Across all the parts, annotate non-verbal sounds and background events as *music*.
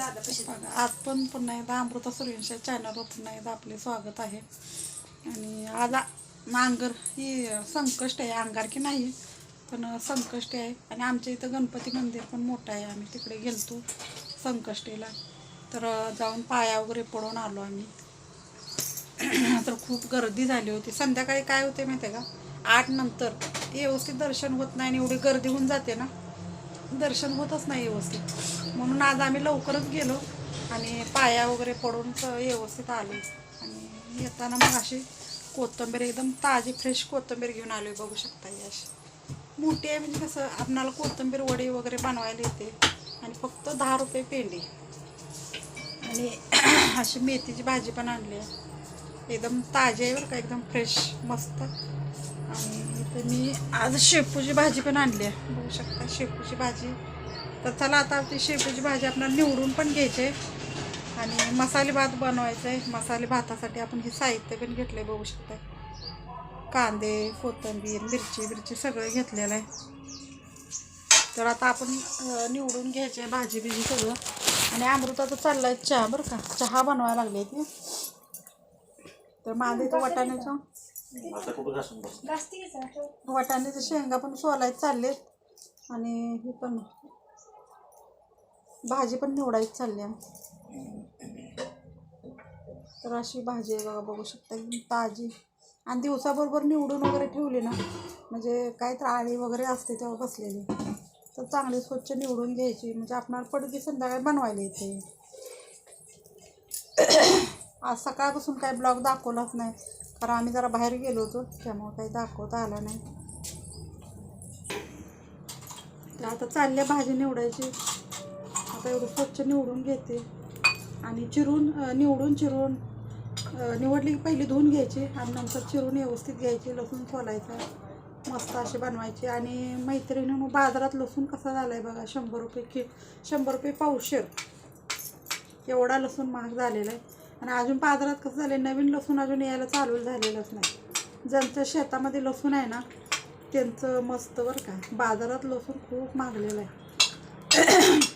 आज पण पुन्हा एकदा अमृता सुरेंच्या चॅनलवर पुन्हा एकदा आपले स्वागत आहे. आणि आज नांगर ही संकष्ट आहे. अंगारकी नाही पण संकष्ट आहे. आणि आमच्या इथं गणपती मंदिर पण मोठं आहे. आम्ही तिकडे गेलतो संकष्टीला. तर जाऊन पाया वगैरे पडून आलो आम्ही. *clears throat* तर खूप गर्दी झाली होती. संध्याकाळी काय होते माहिती आहे का? आठ नंतर व्यवस्थित दर्शन होत नाही आणि एवढी गर्दी होऊन जाते ना. दर्शन होतच नाही व्यवस्थित. म्हणून आज आम्ही लवकरच गेलो आणि पाया वगैरे पडून स- व्यवस्थित आलो. आणि येताना मग अशी कोथिंबीर एकदम ताजी फ्रेश कोथिंबीर घेऊन आलो बघू शकता ही अशी. मोठी आहे म्हणजे कसं आपणाला कोथिंबीर वडी वगैरे बनवायला येते. आणि फक्त दहा रुपये पेंडी. आणि *clears throat* अशी मेथीची भाजी पण आणली आहे. एकदम ताजी आहे बरं का एकदम फ्रेश मस्त. आणि इथे मी आज शेपूची भाजी पण आणली आहे. बघू शकता शेपूची भाजी. तर चला आता ती शेपूची भाजी आपल्याला निवडून पण घ्यायची आहे. आणि मसाले भात बनवायचा आहे. मसाले भातासाठी आपण हे साहित्य पण घेतलं आहे बघू शकता. कांदे कोथिंबीर मिरची बिरची सगळं घेतलेलं आहे. तर आता आपण निवडून घ्यायचे आहे भाजी बिजी सगळं. आणि अमृताचं चाललाय चहा बरं का. चहा बनवायला लागली ती तर माझे इथं वाटाण्याचं आता कुठं घासून बस? जास्ती घ्यायचा वाटाण्याचे शेंगा पण सोलायचे चाललेत आणि हे पण भाजी पण निवडायची चालली आहे. तर अशी भाजी आहे बघा बघू शकता एकदम ताजी. आणि दिवसाबरोबर निवडून वगैरे ठेवली ना म्हणजे काय तर आळी वगैरे असते तेव्हा बसलेली. तर चांगली स्वच्छ निवडून घ्यायची म्हणजे आपणाला पडकी संध्याकाळी बनवायला येते. *coughs* आज सकाळपासून काही ब्लॉग दाखवलाच नाही. कारण आम्ही जरा बाहेर गेलो होतो त्यामुळं काही दाखवता आला नाही. तर आता चालल्या भाजी निवडायची. आता एवढं स्वच्छ निवडून घेते. आणि चिरून निवडून चिरून निवडली की पहिली धुवून घ्यायची आणि नंतर चिरून व्यवस्थित घ्यायची लसूण सोलायचं मस्त अशी बनवायची. आणि मैत्रिणीनं बाजारात लसूण कसा झाला आहे बघा शंभर रुपये कि शंभर रुपये पावशेर. एवढा लसूण महाग झालेला आहे. आणि अजून बाजारात कसं झालं आहे नवीन लसूण अजून यायला चालू झालेलंच नाही. ज्यांच्या शेतामध्ये लसूण आहे ना त्यांचं मस्त बरं का. बाजारात लसूण खूप महागलेलं आहे.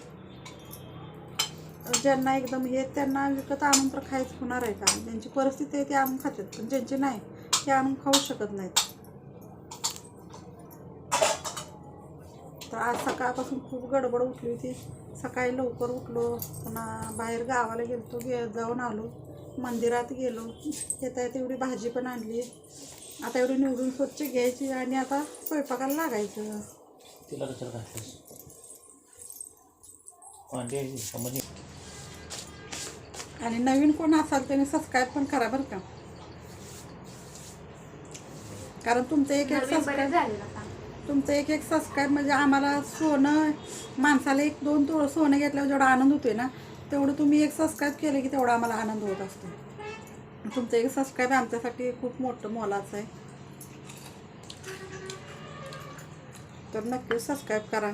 ज्यांना एकदम हे त्यांना विकत आणून तर खायच होणार आहे का? ज्यांची परिस्थिती आहे ते आणून खातात पण ज्यांची नाही ते आणून खाऊ शकत नाहीत. तर आज सकाळपासून खूप गडबड उठली होती. सकाळी लवकर उठलो पुन्हा बाहेर गावाला गेलतो गे जाऊन आलो. मंदिरात गेलो. येता येता एवढी भाजी पण आणली. आता एवढी निवडून स्वच्छ घ्यायची आणि आता स्वयंपाकाला लागायचं. तिला आणि नवीन कोण असाल त्याने सबस्क्राईब पण करा बरं का. कारण तुमचं एक एक सबस्क्राईब झालेला. तुमचं एक एक सबस्क्राईब म्हणजे आम्हाला सोनं माणसाला एक दोन तोळं सोनं घेतल्यावर जेवढा आनंद होतोय ना तेवढं तुम्ही एक सबस्क्राईब केलं की तेवढा आम्हाला आनंद होत असतो. तुमचं एक सबस्क्राईब आमच्यासाठी खूप मोठं मोलाचं आहे. तर नक्की सबस्क्राईब करा.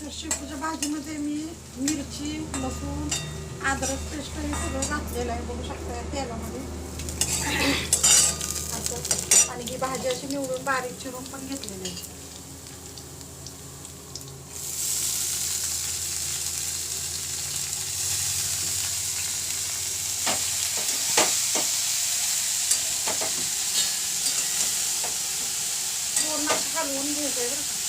तर शेपूच्या भाजीमध्ये मी मिरची लसूण अद्रक पेस्ट हे सगळं घातलेलं आहे. बघू शकता तेलामध्ये. आणि ही भाजी अशी निवडून बारीक चिरून पण घेतलेली आहे. पूर्ण असं हलवून घ्यायचंय बरं का.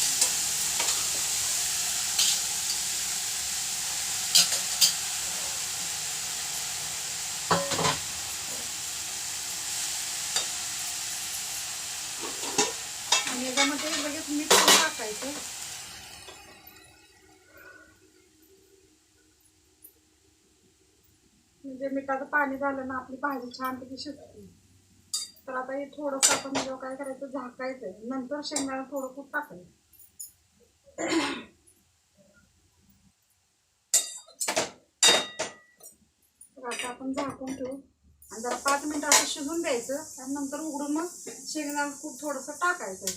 आणि याच्यामध्ये लगेच मीठ पण टाकायचं. म्हणजे मिठाचं पाणी झालं ना आपली भाजी छानपैकी शिजते. तर आता हे थोडंसं आपण जेव्हा काय करायचं झाकायचं. नंतर शेंगदाणा थोडं खूप टाकायचं. तर आता आपण झाकून ठेवू. आणि जरा पाच मिनटं असं शिजून द्यायचं आणि नंतर उघडून मग शेंगदाणा खूप थोडंसं टाकायचं.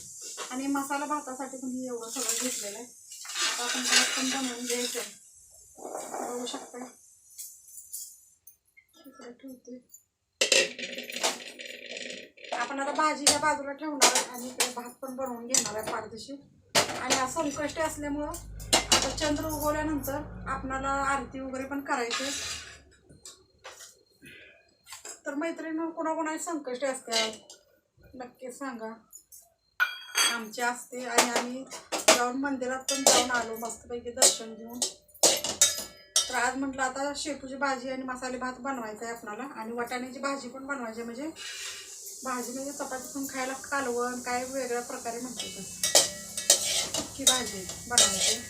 आणि मसाला भातासाठी पण हे एवढं सगळं घेतलेलं आहे. आता आपण पण बनवून द्यायचं बघू शकता ठेवते. आपण आता भाजीच्या बाजूला ठेवणार आहे आणि इकडे भात पण बनवून घेणार आहे पारदेशी आणि हा संकष्टी असल्यामुळं आता चंद्र उगवल्यानंतर आपणाला आरती वगैरे पण करायची तर मैत्रिणी कोणाकोणाची संकष्टी असतात? नक्कीच सांगा. आमची असते आणि आम्ही जाऊन मंदिरात पण जाऊन आलो मस्तपैकी दर्शन घेऊन. तर आज म्हटलं आता शेपूची भाजी आणि मसाले भात बनवायचा आहे आपणाला. आणि वाटाण्याची भाजी पण बनवायची आहे. म्हणजे भाजी म्हणजे चपाती पण खायला कालवण काय वेगळ्या प्रकारे म्हणतात. की भाजी बनवायची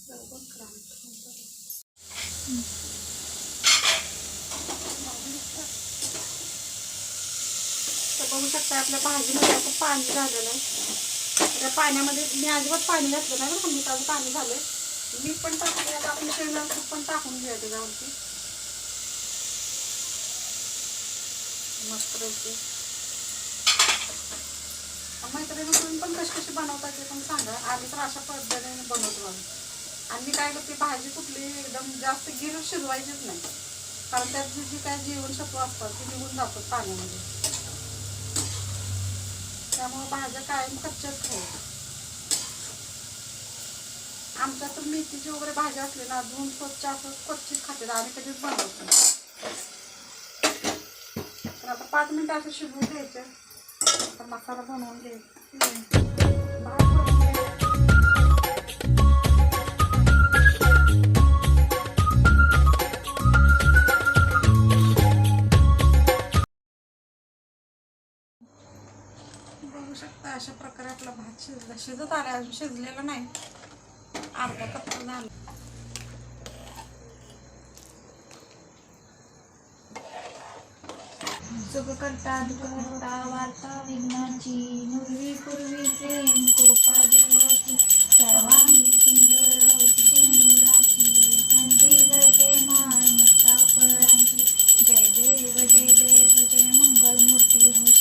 जरा बंद करा म्हटलं. तर बघू शकता आपल्या भाजीमध्ये आता पाणी झालेलं आहे. त्या पाण्यामध्ये मी अजिबात पाणी घातलं नाही बरं मी ताजं पाणी झालंय. मीठ पण टाकले आता आपण शेंगा तूप पण टाकून घ्या त्याच्यावरती. मस्त पैकी. मैत्रिणी तुम्ही पण कशी कशी बनवता ते पण सांगा. आम्ही तर अशा पद्धतीने बनवतो आम्ही. आणि मी काय करते भाजी कुठली एकदम जास्त गिर शिजवायचीच नाही. कारण त्यात जी जी काय जीवनसत्व असतात ती निघून जातात पाण्यामध्ये. त्यामुळे भाज्या कायम कच्च्याच खाऊ आमच्या तर मेथीची वगैरे भाज्या असले ना अजून स्वच्छ असं कच्चीच खाते आम्ही कधीच बनवतो तर आता पाच मिनिटं असं शिजवून घ्यायचं. आता मसाला बनवून घ्यायचा. बनवून घ्यायचा. शिजलं शिजत आला अजून शिजलेला नाही. अर्धा कप झाला. सुख करता दुःख वार्ता विघ्नाची नुरवी पूर्वी प्रेम कृपा देवाची सर्वांगी सुंदर होती सिंदुराची कंठी जळते मालमत्ता फळांची. जय देव जय देव जय मंगलमूर्ती मूर्ती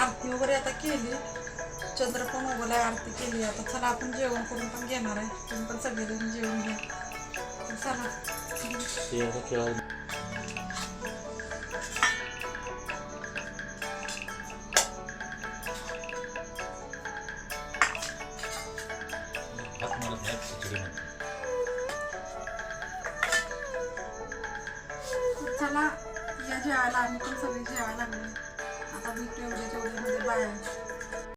आरती वगैरे आता केली. चंद्र पण उगवलाय आरती केली. आता चला आपण जेवण करून पण घेणार आहे. तुम्ही पण सगळेजण जेवण घ्या. चला. चला. जेवायला आम्ही पण सगळी जेवायला लागले. आता भेटू तेवढ्या तेवढ्यामध्ये म्हणजे बाय